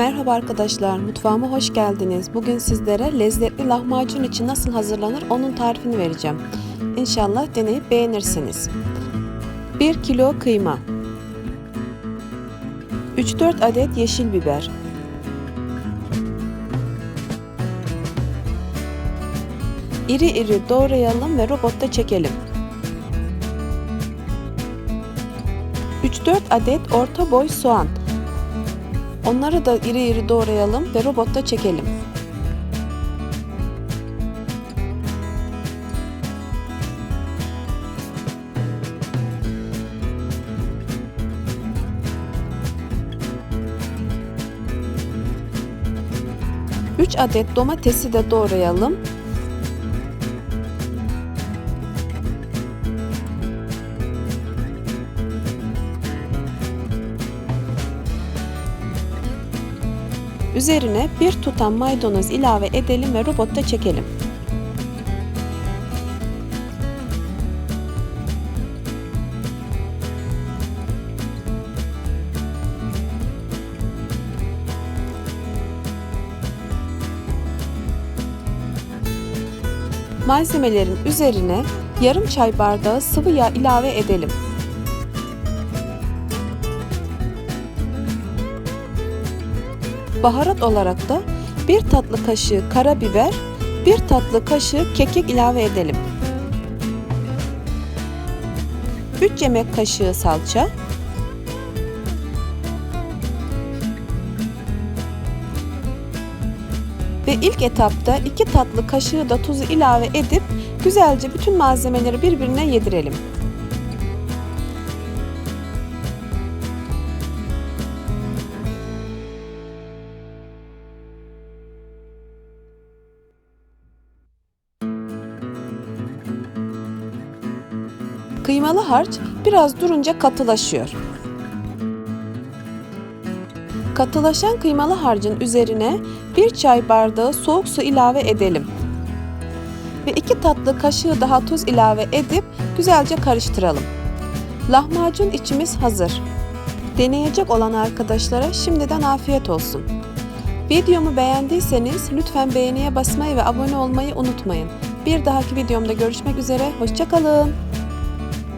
Merhaba arkadaşlar, mutfağıma hoş geldiniz. Bugün sizlere lezzetli lahmacun için nasıl hazırlanır onun tarifini vereceğim. İnşallah deneyip beğenirsiniz. 1 kilo kıyma 3-4 adet yeşil biber İri iri doğrayalım ve robotta çekelim. 3-4 adet orta boy soğan Onları da iri iri doğrayalım ve robotta çekelim. Üç adet domatesi de doğrayalım. Üzerine bir tutam maydanoz ilave edelim ve robotta çekelim. Malzemelerin üzerine yarım çay bardağı sıvı yağ ilave edelim. Baharat olarak da 1 tatlı kaşığı karabiber, 1 tatlı kaşığı kekik ilave edelim. 3 yemek kaşığı salça, ve ilk etapta 2 tatlı kaşığı da tuzu ilave edip güzelce bütün malzemeleri birbirine yedirelim. Kıymalı harç biraz durunca katılaşıyor. Katılaşan kıymalı harcın üzerine bir çay bardağı soğuk su ilave edelim. Ve iki tatlı kaşığı daha tuz ilave edip güzelce karıştıralım. Lahmacun içimiz hazır. Deneyecek olan arkadaşlara şimdiden afiyet olsun. Videomu beğendiyseniz lütfen beğeniye basmayı ve abone olmayı unutmayın. Bir dahaki videomda görüşmek üzere, hoşçakalın.